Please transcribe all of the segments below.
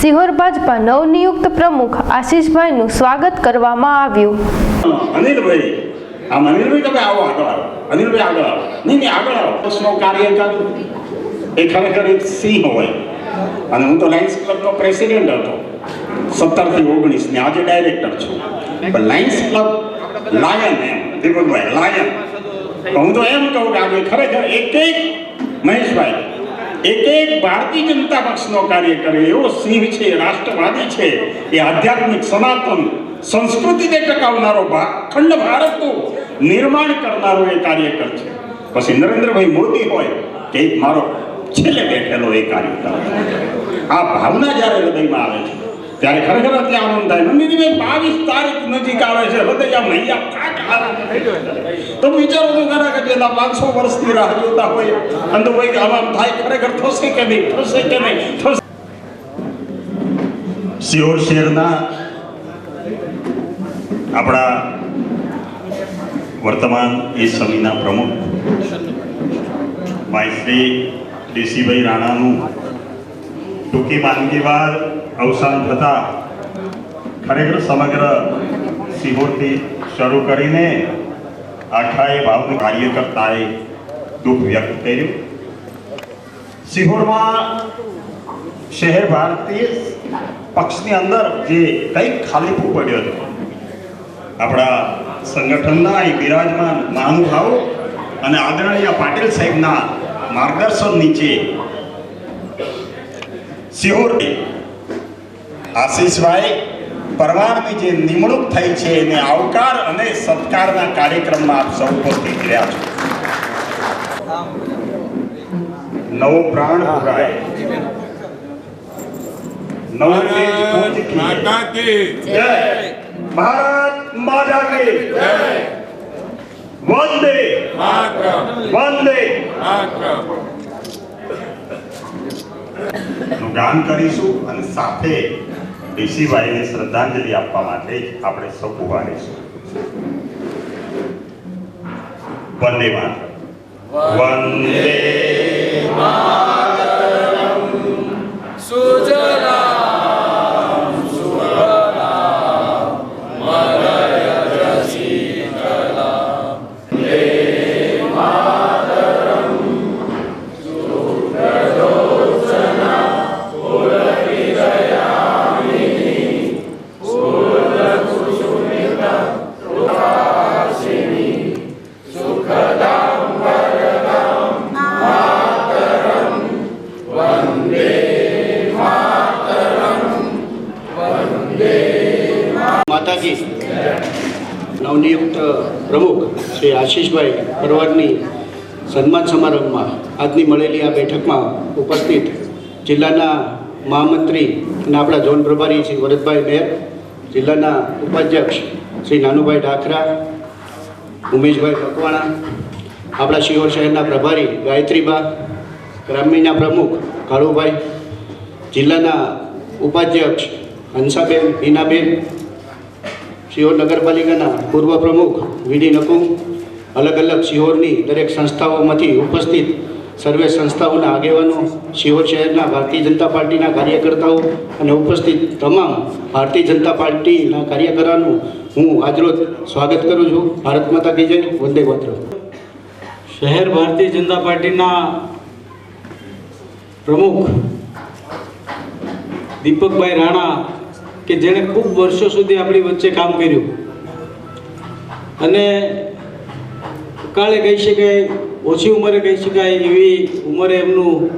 સિહોર ભાજપા નવનિયુક્ત પ્રમુખ આશીષભાઈનું સ્વાગત કરવામાં આવ્યું. અનિલભાઈ, આમ અનિલભાઈ તમે આવો આગળ આવો. અનિલભાઈ આગળ આવો. નહીં નહીં, આગળ આવો. પક્ષનો કાર્યકર એ ખરેખર એક સિંહ હોય. અને હું તો લાયન્સ ક્લબનો પ્રેસિડેન્ટ હતો. સત્તરથી ઓગણીસ ને આજે ડાયરેક્ટર છું. પણ લાયન્સ ક્લબ લાયન એમ, દીપકભાઈ, લાયન. હું તો એમ કહું કે આજે ખરેખર એક એક મહેશભાઈ એક એક ભારતીય જનતા પક્ષનો કાર્ય કરે એવો સિંહ છે, રાષ્ટ્રવાદી છે, એ આધ્યાત્મિક સનાતન સંસ્કૃતિને ટકાવનારો અખંડ ભારતનું નિર્માણ કરનારો એ કાર્યકર છે. પછી નરેન્દ્રભાઈ મોદી હોય કે મારો છેલ્લે બેઠેલો એ કાર્યકર. આ ભાવના જ્યારે હૃદયમાં આવે છે ત્યારે ખરેખર એટલે આનંદ થાય. નંદિનીભાઈ બાવીસ તારીખ નજીક આવે છે. હૃદય આમ હૈયા થઈ ગયો તો વિચારો તો ખરા કે પેલા પાંચસો વર્ષથી રાહ જોતા હોય. અને તો કોઈ આમ આમ થાય. ખરેખર થશે કે નહીં? થશે કે નહીં? થશે. સિયોર શહેરના આપણા વર્તમાન એ સમયના પ્રમુખ ભાઈ શ્રી ડીસીભાઈ રાણાનું ટૂંકી માંદગીવાર અવસાન થતા ખરેખર સમગ્ર સિહોરથી શરૂ કરીને આખાએ ભાવનું કાર્યકર્તાએ દુઃખ વ્યક્ત કર્યું. સિહોરમાં શહેર ભારતીય પક્ષની અંદર જે કંઈક ખાલીપું પડ્યો હતો. આપણા સંગઠનના એ બિરાજમાન મહાનુભાવો અને આદરણીય પાટીલ સાહેબના માર્ગદર્શન નીચે સિહોરથી આશીષભાઈ પરમારની જે નિમણૂક થઈ છે એને આવકાર અને સત્કારના કાર્યક્રમમાં આપ સૌ ઉપસ્થિત રહ્યા છો. નવો પ્રાણ પુરાય. નવો માતા કી. ભારત માતા કી. જય. વંદે. વંદે. માતરમ. ગાન કરીશું અને સાથે ડીસીભાઈને શ્રદ્ધાંજલિ આપવા માટે આપણે સૌ ઊભા રહીશું. વંદે માતરમ. વંદે માતાજી, નવનિયુક્ત પ્રમુખ શ્રી આશીષભાઈ પરવારની સન્માન સમારંભમાં આજની મળેલી આ બેઠકમાં ઉપસ્થિત જિલ્લાના મહામંત્રી અને આપણા ઝોન પ્રભારી શ્રી વરદભાઈ મેર, જિલ્લાના ઉપાધ્યક્ષ શ્રી નાનુભાઈ ડાખરા ઉમેશભાઈ પકવાણા, આપણા શિહોર શહેરના પ્રભારી ગાયત્રીબા ગ્રામ્યના પ્રમુખ કાળુભાઈ, જિલ્લાના ઉપાધ્યક્ષ હંસાબેન, હીનાબેન સિહોર નગરપાલિકાના પૂર્વ પ્રમુખ વીડી નકુમ, અલગ અલગ સિહોરની દરેક સંસ્થાઓમાંથી ઉપસ્થિત સર્વે સંસ્થાઓના આગેવાનો, સિહોર શહેરના ભારતીય જનતા પાર્ટીના કાર્યકર્તાઓ અને ઉપસ્થિત તમામ ભારતીય જનતા પાર્ટીના કાર્યકરોનું હું આજરોજ સ્વાગત કરું છું. ભારત માતા કી જય. વંદે માત્ર શહેર ભારતીય જનતા પાર્ટીના પ્રમુખ દીપકભાઈ રાણા કે જેણે ખૂબ વર્ષો સુધી આપણી વચ્ચે કામ કર્યું. અને કાળે કહી શકાય, ઓછી ઉંમરે કહી શકાય, એવી ઉંમરે એમનું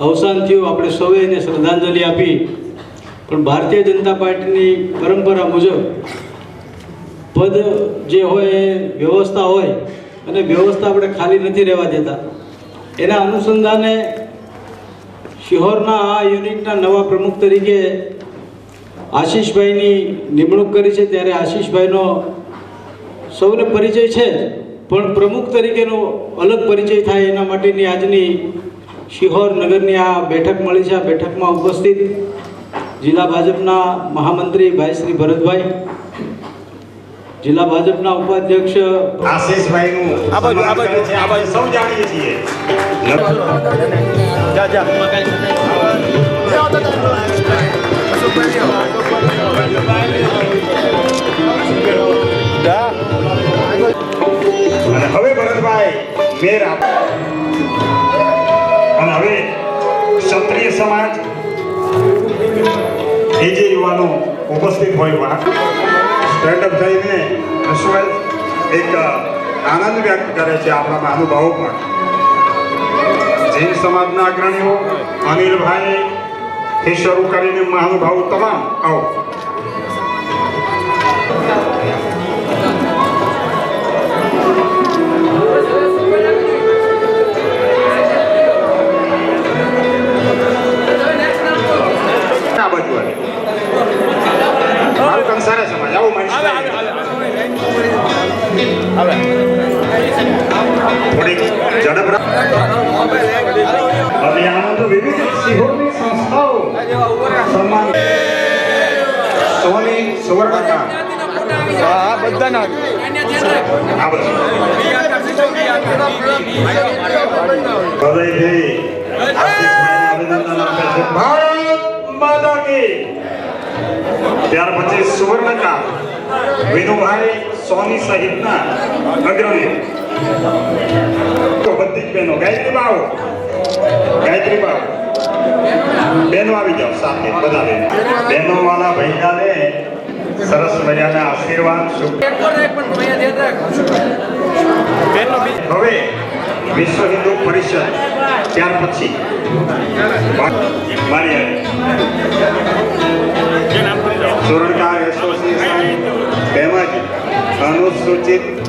અવસાન થયું. આપણે સૌએ એને શ્રદ્ધાંજલિ આપી. પણ ભારતીય જનતા પાર્ટીની પરંપરા મુજબ પદ જે હોય એ વ્યવસ્થા હોય અને વ્યવસ્થા આપણે ખાલી નથી રહેવા દેતા. એના અનુસંધાને શિહોરના આ યુનિટના નવા પ્રમુખ તરીકે આશીષભાઈની નિમણૂક કરી છે ત્યારે આશીષભાઈનો સૌને પરિચય છે જ, પણ પ્રમુખ તરીકેનો અલગ પરિચય થાય એના માટેની આજની શિહોર નગરની આ બેઠક મળી છે. આ બેઠકમાં ઉપસ્થિત જિલ્લા ભાજપના મહામંત્રી ભાઈ શ્રી ભરતભાઈ જિલ્લા ભાજપના ઉપાધ્યક્ષ આપણે સૌ જાણીએ છીએ. જા જા. અને હવે ભરતભાઈ મેર અને હવે ક્ષત્રિય સમાજ, એ જે યુવાનો ઉપસ્થિત હોય વાત સ્ટેન્ડઅપ થઈને હર્ષભાઈ એક આનંદ વ્યક્ત કરે છે આપણા મહાનુભાવો પણ. જૈન સમાજના અગ્રણીઓ, અનિલભાઈ, થી શરૂ કરીને મહાનુભાવો તમામ. આવો. સોની સુવર્ણકા આ બધા ભારત માતા કી. ત્યાર પછી સુવર્ણકા. વિનુભાઈ સોની સહિતના અગ્રણીઓ તો બધી જ બહેનો. ગાયત્રી બાવ. ગાયત્રી બાઓ બહેનો આવી જાઓ સાથે બધા બહેનો બહેનો વાળા ભૈયાને સરસ મજાના આશીર્વાદ હવે વિશ્વ હિન્દુ પરિષદ ત્યાર પછી મારી સુરણકાર એસોસિએશન તેમજ અનુસૂચિત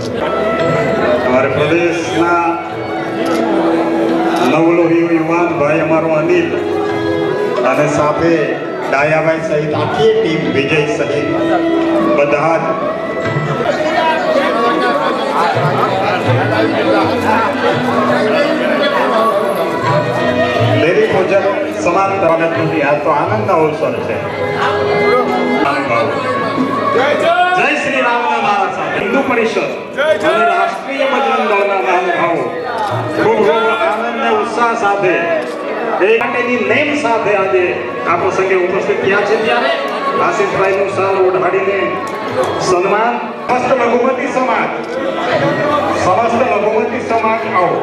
સાથે ડાયાભાઈ સહિત આખી ટીમ વિજય સહિત બધા મુજબ સમાન તરફ નથી આ તો આનંદના અવસર છે. જય શ્રી રામના સાથે હિન્દુ પરિષદ અને રાષ્ટ્રીય બજરંગ દળના મહાનુભાવો ખૂબ ખૂબ આનંદ અને ઉત્સાહ સાથે એ માટેની નેમ સાથે આજે આ પ્રસંગે ઉપસ્થિત થયા છે. ત્યારે આશીષભાઈનું સાલ ઓઢાડીને સન્માન. સમસ્ત લઘુમતી સમાજ. સમસ્ત લઘુમતી સમાજ આવો.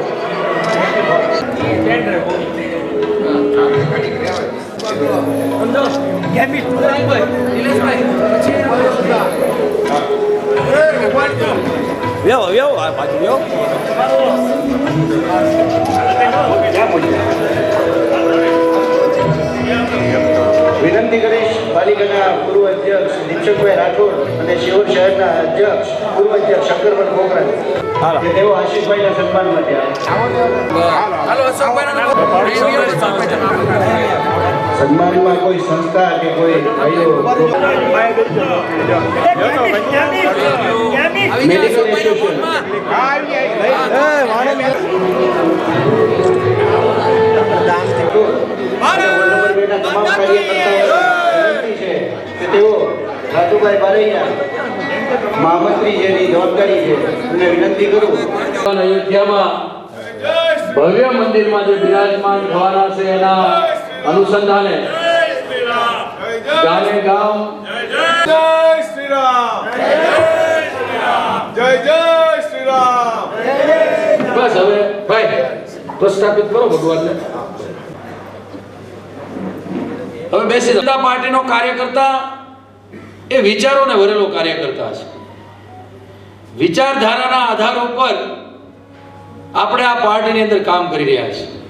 વ્યવ વ્યવ આ બાજુ વ્યવ ક્યાં બોલ્યા? વિનંતી કરીશ પાલિકાના પૂર્વ અધ્યક્ષ દીપશકભાઈ રાઠોડ અને શિહોર શહેરના અધ્યક્ષ પૂર્વ અધ્યક્ષ શંકરભાઈ મોકરા કે તેઓ આશીષભાઈના સન્માન માટે સન્માનમાં કોઈ સંસ્થા કે કોઈ ભાઈઓ મેડિકલ એસોસિએશન તમામ કાર્યકર્તાઓને વિનંતી છે કે તેઓ રાજુભાઈ બારૈયા મહામંત્રી જેની જવાબદારી છે એમને વિનંતી કરું. અયોધ્યામાં ભવ્ય મંદિરમાં જે બિરાજમાન થવાના છે એના અનુસંધાને ગામે ગામ જય શ્રી રામ જય જય શ્રી રામ બસ હવે ભાઈ પ્રસ્થાપિત કરો ભગવાનને. હવે બેસી. જનતા પાર્ટીનો કાર્યકર્તા એ વિચારોને ભરેલો કાર્યકર્તા છે. વિચારધારાના આધાર ઉપર આપણે આ પાર્ટીની અંદર કામ કરી રહ્યા છીએ.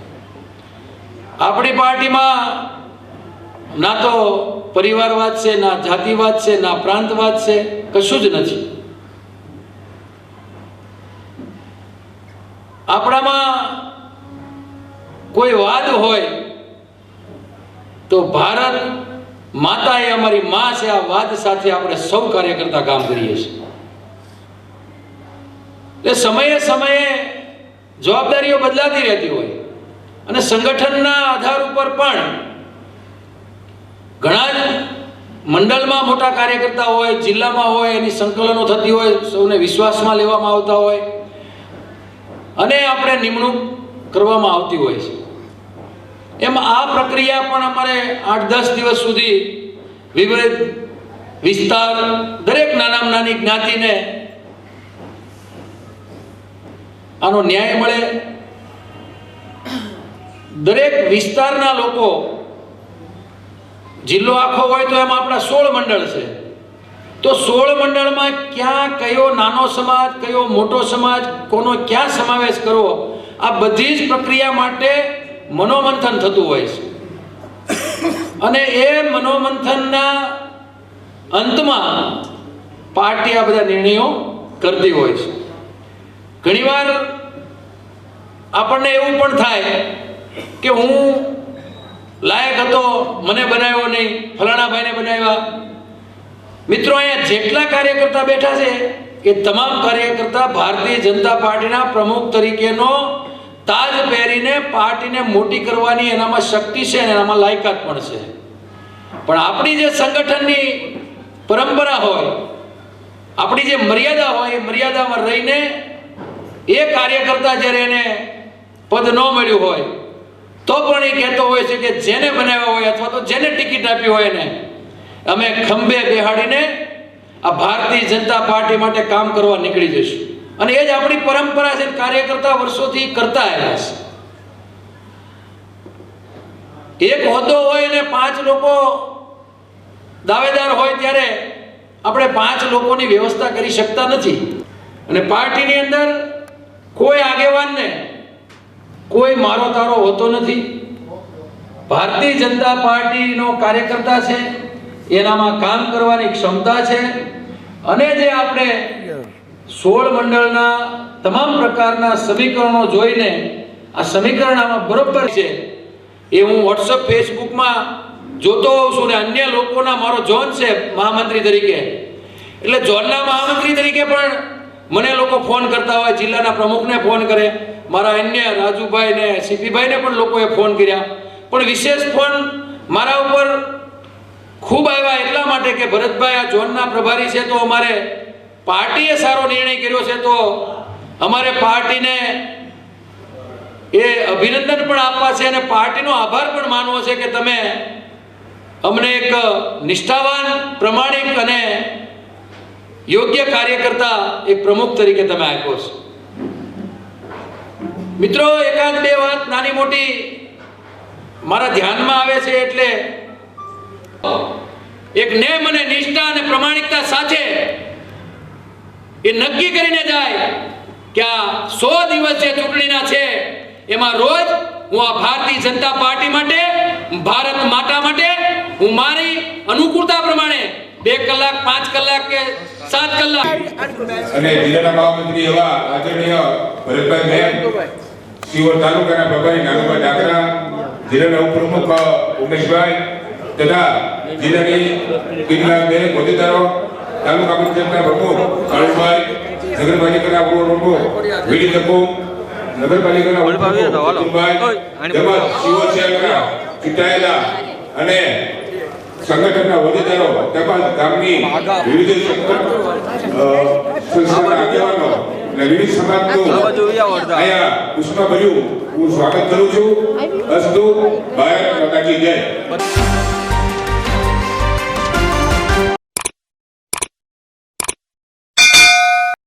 આપણી પાર્ટીમાં ના તો પરિવારવાદ છે, ના જાતિવાદ છે, ના પ્રાંતવાદ છે, કશું જ નથી. આપણામાં કોઈ વાદ હોય, તો ભારત માતા એ અમારી માં છે, આ વાદ સાથે આપણે સૌ કાર્યકર્તા કામ કરીએ છીએ. એટલે સમયે સમયે જવાબદારીઓ બદલાતી રહેતી હોય અને સંગઠનના આધાર ઉપર પણ ઘણા જ મંડળમાં મોટા કાર્યકર્તા હોય, જિલ્લામાં હોય, એની સંકલનો થતી હોય, સૌને વિશ્વાસમાં લેવામાં આવતા હોય અને આપણે નિમણૂક કરવામાં આવતી હોય છે. એમ આ પ્રક્રિયા પણ અમારે આઠ દસ દિવસ સુધી વિવિધ વિસ્તાર દરેક નાનામાં નાની જ્ઞાતિને આનો ન્યાય મળે. દરેક વિસ્તારના લોકો જિલ્લો આખો હોય તો એમાં આપણા સોળ મંડળ છે. તો સોળ મંડળમાં ક્યાં કયો નાનો સમાજ, કયો મોટો સમાજ, કોનો ક્યાં સમાવેશ કરવો, આ બધી જ પ્રક્રિયા માટે મનોમંથન થતું હોય છે. અને એ મનોમંથનના અંતમાં પાર્ટી આ બધા નિર્ણયો કરતી હોય છે. ઘણીવાર આપણને એવું પણ થાય કે હું લાયક હતો, મને બનાવ્યો નહીં, ફલાણા ભાઈને બનાવ્યા. મિત્રો અહીંયા જેટલા કાર્યકર્તા બેઠા છે એ તમામ કાર્યકર્તા ભારતીય જનતા પાર્ટીના પ્રમુખ તરીકેનો તાજ પહેરીને પાર્ટીને મોટી કરવાની એનામાં શક્તિ છે અને એનામાં લાયકાત પણ છે. પણ આપણી જે સંગઠનની પરંપરા હોય, આપણી જે મર્યાદા હોય, એ મર્યાદામાં રહીને એ કાર્યકર્તા જ્યારે એને પદ ન મળ્યું હોય, તો પણ એ કહેતો હોય છે કે જેને બનાવ્યા હોય અથવા તો જેને ટિકિટ આપી હોય એને, અમે ખંભે બેહાડીને આ ભારતીય જનતા પાર્ટી માટે કામ કરવા નીકળી જઈશું. અને એ જ આપણી પરંપરા છે, કાર્યકર્તા વર્ષોથી કરતા આવ્યા છે. એક હોદ્દો હોય અને પાંચ લોકો દાવેદાર હોય ત્યારે આપણે પાંચ લોકોની વ્યવસ્થા કરી શકતા નથી. અને પાર્ટીની અંદર કોઈ આગેવાનને કોઈ મારો તારો હોતો નથી. ભારતીય જનતા પાર્ટીનો કાર્યકર્તા છે, એનામાં કામ કરવાની ક્ષમતા છે. અને જે આપણે સોળ મંડળના તમામ પ્રકારના સમીકરણો જોઈને આ સમીકરણ આમાં બરોબર છે. એ હું વોટ્સઅપ ફેસબુકમાં જોતો હોઉં છું ને અન્ય લોકોના, મારો જોન છે મહામંત્રી તરીકે. એટલે જોનના મહામંત્રી તરીકે પણ મને લોકો ફોન કરતા હોય, જિલ્લાના પ્રમુખને ફોન કરે. મારા અન્ય રાજુભાઈ ને સીપીભાઈને પણ લોકોએ ફોન કર્યા. પણ વિશેષ ફોન મારા ઉપર ખૂબ આવ્યા એટલા માટે કે ભરતભાઈ આ ઝોનના પ્રભારી છે તો અમારે પાર્ટીએ સારો નિર્ણય કર્યો છે તો અમારે પાર્ટીને એ અભિનંદન પણ આપવા છે અને પાર્ટીનો આભાર પણ માનવો છે કે તમે અમને એક નિષ્ઠાવાન, પ્રમાણિક અને યોગ્ય કાર્યકર્તા એક પ્રમુખ તરીકે તમે આપ્યો છો. મિત્રો, એકાદ બે વાત નાની મોટી મારા ધ્યાનમાં આવે છે એટલે એક નેમ અને નિષ્ઠા અને પ્રમાણિકતા સાથે એ નક્કી કરીને જાય કે આ સો દિવસ જે ચૂંટણીના છે. એમાં રોજ હું આ ભારતીય જનતા પાર્ટી માટે, ભારત માતા માટે, હું મારી અનુકૂળતા પ્રમાણે બે કલાક, પાંચ કલાક કે સાત કલાક અને જિલ્લાના મહામંત્રી એવા આદરણીય ભરતભાઈ મેમ શિવર તાલુકાના પ્રભારી નાનુભાઈ ડાકરા જિલ્લાના ઉપપ્રમુખ ઉમેશભાઈ તથા જિલ્લાની કેટલાક બે હોદ્દેદારો તાલુકા પંચાયતના પ્રમુખ કાળુભાઈ નગરપાલિકાના પૂર્વ પ્રમુખ વીડી તકુ નગરપાલિકાના કુટુંબભાઈ તેમજ સિહોર શહેરના ચૂંટાયેલા અને સંગઠનના હોદ્દેદારો તેમજ ગામની વિવિધ સંસ્થાના આગેવાનો અને વિવિધ સમાજનું અહીંયા ઉષ્માભર્યું હું સ્વાગત કરું છું. અસ્તુ ભારત માતા જય.